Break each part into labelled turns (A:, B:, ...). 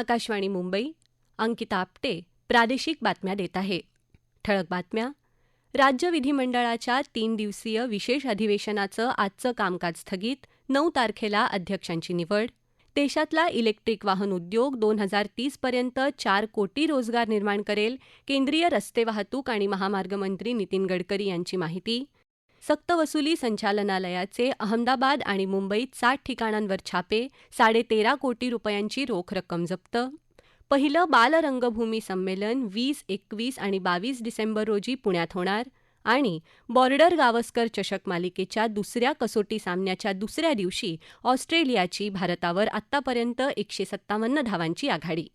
A: आकाशवाणी मुंबई अंकिता आपटे प्रादेशिक बातम्या देत आहे ठळक बातम्या राज्य विधिमंडळाच्या तीन दिवसीय विशेष अधिवेशनाचं आजचं कामकाज स्थगित नऊ तारखेला अध्यक्षांची निवड देशातला इलेक्ट्रिक वाहन उद्योग दोन हजार तीसपर्यंत चार कोटी रोजगार निर्माण करेल केंद्रीय रस्ते वाहतूक आणि महामार्ग मंत्री नितीन गडकरी यांची माहिती सक्तवसुली संचालनालयाचे अहमदाबाद आणि मुंबईत सात ठिकाणांवर छापे साडेतेरा कोटी रुपयांची रोख रक्कम जप्त पहिलं बालरंगभूमी संमेलन वीस एकवीस आणि बावीस डिसेंबर रोजी पुण्यात होणार आणि बॉर्डर गावस्कर चषक मालिकेच्या दुसऱ्या कसोटी सामन्याच्या दुसऱ्या दिवशी ऑस्ट्रेलियाची भारतावर आत्तापर्यंत एकशे सत्तावन्न धावांची आघाडी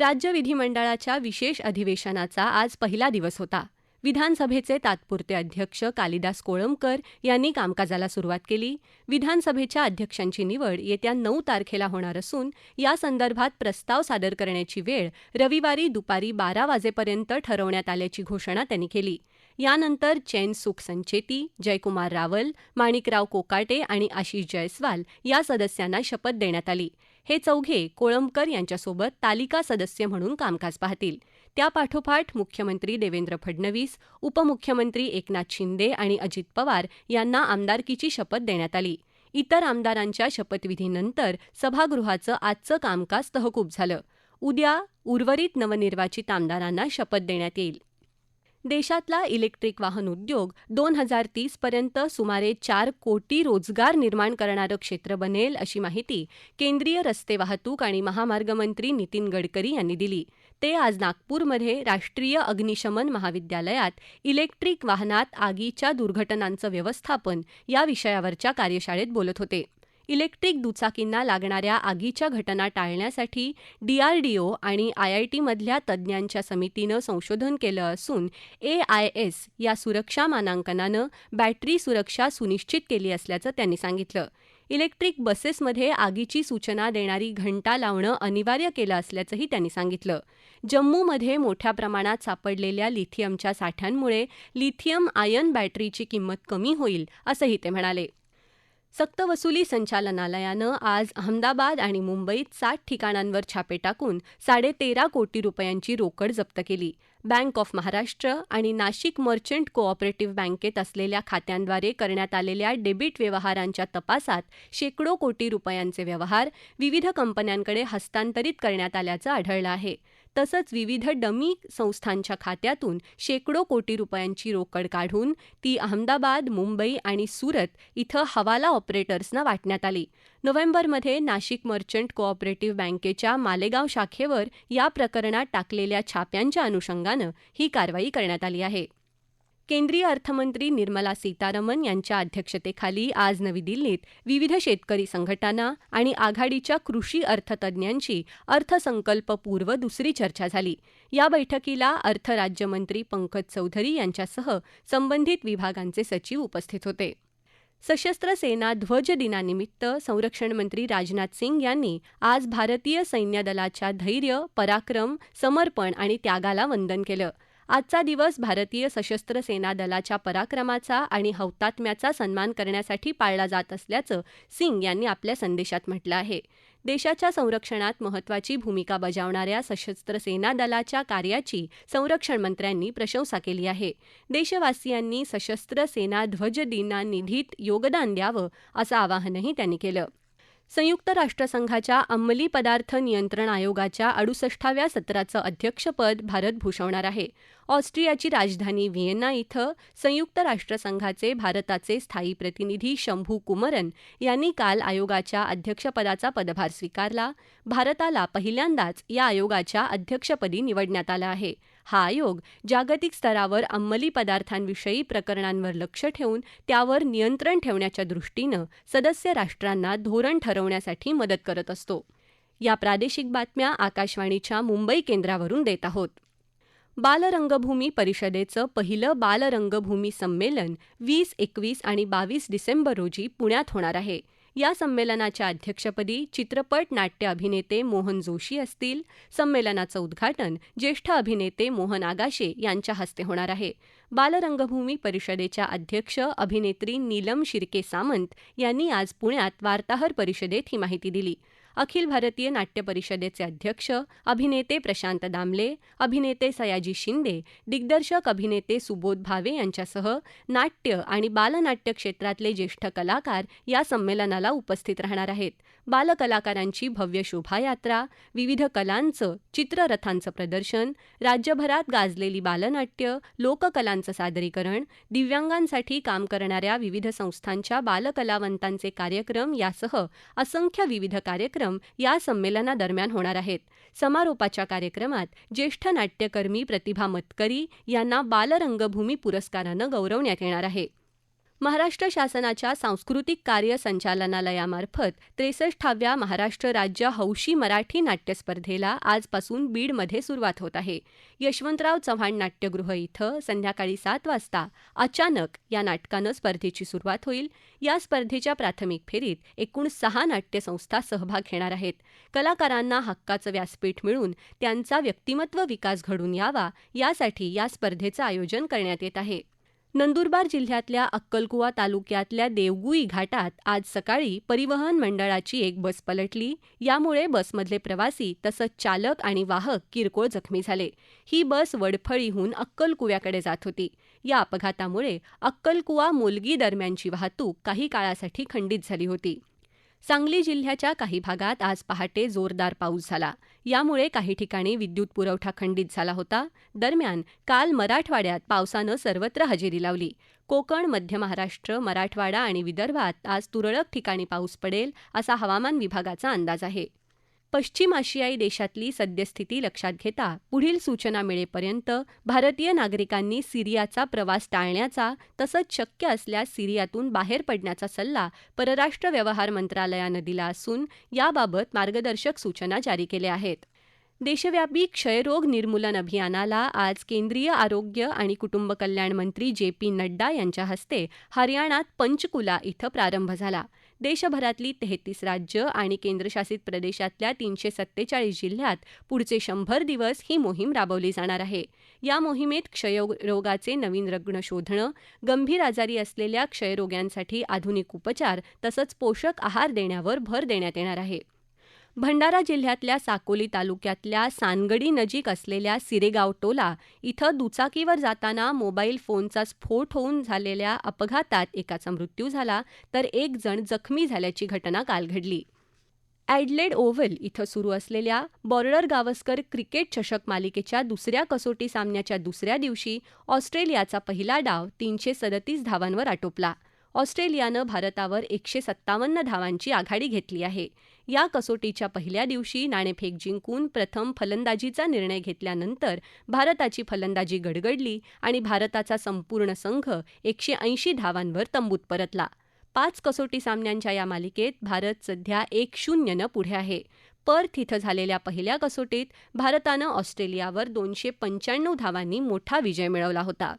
A: राज्य विधिमंडळाच्या विशेष अधिवेशनाचा आज पहिला दिवस होता विधानसभेचे तात्पुरते अध्यक्ष कालिदास कोळंबकर यांनी कामकाजाला सुरुवात केली विधानसभेच्या अध्यक्षांची निवड येत्या नऊ तारखेला होणार असून यासंदर्भात प्रस्ताव सादर करण्याची वेळ रविवारी दुपारी बारा वाजेपर्यंत ठरवण्यात आल्याची घोषणा त्यांनी केली यानंतर चैन संचेती जयकुमार रावल माणिकराव कोकाटे आणि आशिष जयस्वाल या सदस्यांना शपथ देण्यात आली हे चौघे कोळंबकर यांच्यासोबत तालिका सदस्य म्हणून कामकाज पाहतील त्यापाठोपाठ मुख्यमंत्री देवेंद्र फडणवीस उपमुख्यमंत्री एकनाथ शिंदे आणि अजित पवार यांना आमदारकीची शपथ देण्यात आली इतर आमदारांच्या शपथविधीनंतर सभागृहाचं आजचं कामकाज तहकूब झालं उद्या उर्वरित नवनिर्वाचित आमदारांना शपथ देण्यात येईल देशातला इलेक्ट्रिक वाहन उद्योग दोन हजार तीसपर्यंत सुमारे चार कोटी रोजगार निर्माण करणारं क्षेत्र बनेल अशी माहिती केंद्रीय रस्ते वाहतूक आणि महामार्ग मंत्री नितीन गडकरी यांनी दिली ते आज नागपूरमध्ये राष्ट्रीय अग्निशमन महाविद्यालयात इलेक्ट्रिक वाहनात आगीच्या दुर्घटनांचं व्यवस्थापन या विषयावरच्या कार्यशाळेत बोलत होते इलेक्ट्रिक दुचाकींना लागणाऱ्या आगीच्या घटना टाळण्यासाठी डीआरडीओ आणि आयआयटीमधल्या तज्ज्ञांच्या समितीनं संशोधन केलं असून एआयएस या सुरक्षा मानांकनानं बॅटरी सुरक्षा सुनिश्चित केली असल्याचं त्यांनी सांगितलं इलेक्ट्रिक बसेसमध्ये आगीची सूचना देणारी घंटा लावणं अनिवार्य केलं असल्याचंही त्यांनी सांगितलं जम्मूमध्ये मोठ्या प्रमाणात सापडलेल्या लिथियमच्या साठ्यांमुळे लिथियम आयन बॅटरीची किंमत कमी होईल असंही ते म्हणाले सक्तवसुली संचालनालयानं आज अहमदाबाद आणि मुंबईत सात ठिकाणांवर छापे टाकून साडेतेरा कोटी रुपयांची रोकड जप्त केली बँक ऑफ महाराष्ट्र आणि नाशिक मर्चंट को ऑपरेटिव्ह बँकेत असलेल्या खात्यांद्वारे करण्यात आलेल्या डेबिट व्यवहारांच्या तपासात शेकडो कोटी रुपयांचे व्यवहार विविध कंपन्यांकडे हस्तांतरित करण्यात आल्याचं आढळलं आहे तसंच विविध डमी संस्थांच्या खात्यातून शेकडो कोटी रुपयांची रोकड काढून ती अहमदाबाद मुंबई आणि सुरत इथं हवाला ऑपरेटर्सना वाटण्यात आली नोव्हेंबरमध्ये नाशिक मर्चंट कोऑपरेटिव्ह बँकेच्या मालेगाव शाखेवर या प्रकरणात टाकलेल्या छाप्यांच्या अनुषंगानं ही कारवाई करण्यात आली आहे केंद्रीय अर्थमंत्री निर्मला सीतारामन यांच्या अध्यक्षतेखाली आज नवी दिल्लीत विविध शेतकरी संघटना आणि आघाडीच्या कृषी अर्थतज्ज्ञांची अर्थसंकल्पपूर्व दुसरी चर्चा झाली या बैठकीला अर्थ राज्यमंत्री पंकज चौधरी यांच्यासह संबंधित विभागांचे सचिव उपस्थित होते सशस्त्र सेना ध्वज दिनानिमित्त संरक्षण मंत्री राजनाथ सिंग यांनी आज भारतीय सैन्यदलाच्या धैर्य पराक्रम समर्पण आणि त्यागाला वंदन केलं आजचा दिवस भारतीय सशस्त्र सेना दलाच्या पराक्रमाचा आणि हौतात्म्याचा सन्मान करण्यासाठी पाळला जात असल्याचं सिंग यांनी आपल्या संदेशात म्हटलं आहे देशाच्या संरक्षणात महत्त्वाची भूमिका बजावणाऱ्या सशस्त्र सेना दलाच्या कार्याची संरक्षण मंत्र्यांनी प्रशंसा केली आहे देशवासियांनी सशस्त्र सेना ध्वज दिना योगदान द्यावं असं आवाहनही त्यांनी केलं संयुक्त राष्ट्रसंघाच्या अंमली पदार्थ नियंत्रण आयोगाच्या अडुसष्टाव्या सत्राचं अध्यक्षपद भारत भूषवणार आहे ऑस्ट्रियाची राजधानी व्हिएन्ना इथं संयुक्त राष्ट्रसंघाचे भारताचे स्थायी प्रतिनिधी शंभू कुमरन यांनी काल आयोगाच्या अध्यक्षपदाचा पदभार स्वीकारला भारताला पहिल्यांदाच या आयोगाच्या अध्यक्षपदी निवडण्यात आलं आहे हा आयोग जागतिक स्तरावर अंमली पदार्थांविषयी प्रकरणांवर लक्ष ठेवून त्यावर नियंत्रण ठेवण्याच्या दृष्टीनं सदस्य राष्ट्रांना धोरण ठरवण्यासाठी मदत करत असतो या प्रादेशिक बातम्या आकाशवाणीच्या मुंबई केंद्रावरून देत आहोत बालरंगभूमी परिषदेचं पहिलं बालरंगभूमी संमेलन वीस एकवीस आणि बावीस डिसेंबर रोजी पुण्यात होणार आहे या संमेलनाच्या अध्यक्षपदी चित्रपट नाट्य अभिनेते मोहन जोशी असतील संमेलनाचं उद्घाटन ज्येष्ठ अभिनेते मोहन आगाशे यांच्या हस्ते होणार आहे बालरंगभूमी परिषदेच्या अध्यक्ष अभिनेत्री नीलम शिर्के सामंत यांनी आज पुण्यात वार्ताहर परिषदेत ही माहिती दिली अखिल भारतीय नाट्य परिषदेचे अध्यक्ष अभिनेते प्रशांत दामले अभिनेते सयाजी शिंदे दिग्दर्शक अभिनेते सुबोध भावे यांच्यासह नाट्य आणि बालनाट्य क्षेत्रातले ज्येष्ठ कलाकार या संमेलनाला उपस्थित राहणार आहेत बालकलाकारांची भव्य शोभायात्रा विविध कलांचं चित्ररथांचं प्रदर्शन राज्यभरात गाजलेली बालनाट्य लोककलांचं सादरीकरण दिव्यांगांसाठी काम करणाऱ्या विविध संस्थांच्या बालकलावंतांचे कार्यक्रम यासह असंख्य विविध कार्यक्रम कार्यक्रम या संमेलनादरम्यान होणार आहेत समारोपाच्या कार्यक्रमात ज्येष्ठ नाट्यकर्मी प्रतिभा मतकरी यांना बालरंगभूमी पुरस्कारानं गौरवण्यात येणार आहे महाराष्ट्र शासनाच्या सांस्कृतिक कार्य संचालनालयामार्फत त्रेसष्टाव्या महाराष्ट्र राज्य हौशी मराठी नाट्यस्पर्धेला आजपासून बीडमध्ये सुरुवात होत आहे यशवंतराव चव्हाण नाट्यगृह इथं संध्याकाळी सात वाजता अचानक या नाटकानं स्पर्धेची सुरुवात होईल या स्पर्धेच्या प्राथमिक फेरीत एकूण सहा नाट्यसंस्था सहभाग घेणार आहेत कलाकारांना हक्काचं व्यासपीठ मिळून त्यांचा व्यक्तिमत्व विकास घडून यावा यासाठी या स्पर्धेचं आयोजन करण्यात येत आहे नंदुरबार जिल्ह्यातल्या अक्कलकुवा तालुक्यातल्या देवगुई घाटात आज सकाळी परिवहन मंडळाची एक बस पलटली यामुळे बसमधले प्रवासी तसंच चालक आणि वाहक किरकोळ जखमी झाले ही बस वडफळीहून अक्कलकुव्याकडे जात होती या अपघातामुळे अक्कलकुवा मोलगी दरम्यानची वाहतूक काही काळासाठी खंडित झाली होती सांगली जिल्ह्याच्या काही भागात आज पहाटे जोरदार पाऊस झाला यामुळे काही ठिकाणी विद्युत पुरवठा खंडित झाला होता दरम्यान काल मराठवाड्यात पावसानं सर्वत्र हजेरी लावली कोकण मध्य महाराष्ट्र मराठवाडा आणि विदर्भात आज तुरळक ठिकाणी पाऊस पडेल असा हवामान विभागाचा अंदाज आहे पश्चिम आशियाई देशातली सद्यस्थिती लक्षात घेता पुढील सूचना मिळेपर्यंत भारतीय नागरिकांनी सिरियाचा प्रवास टाळण्याचा तसंच शक्य असल्यास सिरियातून बाहेर पडण्याचा सल्ला परराष्ट्र व्यवहार मंत्रालयानं दिला असून याबाबत मार्गदर्शक सूचना जारी केल्या आहेत देशव्यापी क्षयरोग निर्मूलन अभियानाला आज केंद्रीय आरोग्य आणि कुटुंब कल्याण मंत्री जे पी नड्डा यांच्या हस्ते हरियाणात पंचकुला इथं प्रारंभ झाला देशभरातली तेहतीस राज्य आणि केंद्रशासित प्रदेशातल्या तीनशे सत्तेचाळीस जिल्ह्यात पुढचे शंभर दिवस ही मोहीम राबवली जाणार आहे या मोहिमेत क्षयरोगाचे नवीन रुग्ण शोधणं गंभीर आजारी असलेल्या क्षयरोग्यांसाठी आधुनिक उपचार तसंच पोषक आहार देण्यावर भर देण्यात येणार आहे भंडारा जिल्ह्यातल्या साकोली तालुक्यातल्या सानगडी नजीक असलेल्या सिरेगाव टोला इथं दुचाकीवर जाताना मोबाईल फोनचा स्फोट होऊन झालेल्या अपघातात एकाचा मृत्यू झाला तर एक जण जखमी झाल्याची घटना काल घडली ॲडलेड ओव्हल इथं सुरू असलेल्या बॉर्डर गावस्कर क्रिकेट चषक मालिकेच्या दुसऱ्या कसोटी सामन्याच्या दुसऱ्या दिवशी ऑस्ट्रेलियाचा पहिला डाव तीनशे सदतीस धावांवर आटोपला ऑस्ट्रेलियानं भारतावर एकशे सत्तावन्न धावांची आघाडी घेतली आहे या कसोटीच्या पहिल्या दिवशी नाणेफेक जिंकून प्रथम फलंदाजीचा निर्णय घेतल्यानंतर भारताची फलंदाजी गडगडली आणि भारताचा संपूर्ण संघ एकशे ऐंशी धावांवर तंबूत परतला पाच कसोटी सामन्यांच्या या मालिकेत भारत सध्या एक शून्यनं पुढे आहे पर्थ इथं झालेल्या पहिल्या कसोटीत भारतानं ऑस्ट्रेलियावर दोनशे पंच्याण्णव धावांनी मोठा विजय मिळवला होता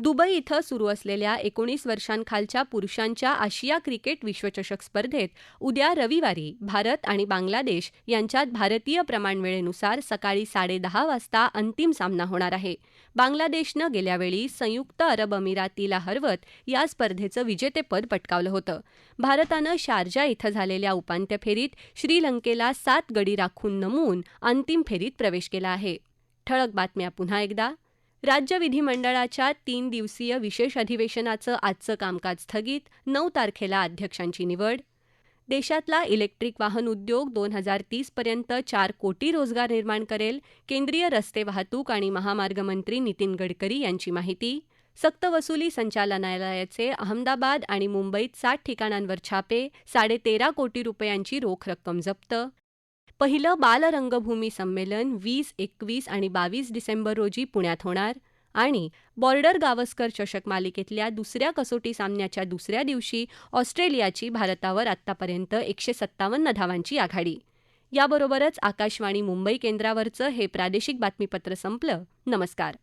A: दुबई इथं सुरू असलेल्या एकोणीस वर्षांखालच्या पुरुषांच्या आशिया क्रिकेट विश्वचषक स्पर्धेत उद्या रविवारी भारत आणि बांगलादेश यांच्यात भारतीय प्रमाणवेळेनुसार सकाळी साडेदहा वाजता अंतिम सामना होणार आहे बांगलादेशनं गेल्यावेळी संयुक्त अरब अमिरातीला हरवत या स्पर्धेचं विजेतेपद पटकावलं होतं भारतानं शारजा इथं झालेल्या उपांत्य फेरीत श्रीलंकेला सात गडी राखून नमवून अंतिम फेरीत प्रवेश केला आहे ठळक बातम्या पुन्हा एकदा राज्य विधिमंडळाच्या तीन दिवसीय विशेष अधिवेशनाचं आजचं कामकाज स्थगित नऊ तारखेला अध्यक्षांची निवड देशातला इलेक्ट्रिक वाहन उद्योग दोन हजार तीसपर्यंत चार कोटी रोजगार निर्माण करेल केंद्रीय रस्ते वाहतूक आणि महामार्ग मंत्री नितीन गडकरी यांची माहिती सक्तवसुली संचालनालयाचे अहमदाबाद आणि मुंबईत सात ठिकाणांवर छापे साडेतेरा कोटी रुपयांची रोख रक्कम जप्त पहिलं बालरंगभूमी संमेलन वीस एकवीस आणि बावीस डिसेंबर रोजी पुण्यात होणार आणि बॉर्डर गावस्कर चषक मालिकेतल्या दुसऱ्या कसोटी सामन्याच्या दुसऱ्या दिवशी ऑस्ट्रेलियाची भारतावर आत्तापर्यंत एकशे सत्तावन्न धावांची आघाडी याबरोबरच आकाशवाणी मुंबई केंद्रावरचं हे प्रादेशिक बातमीपत्र संपलं नमस्कार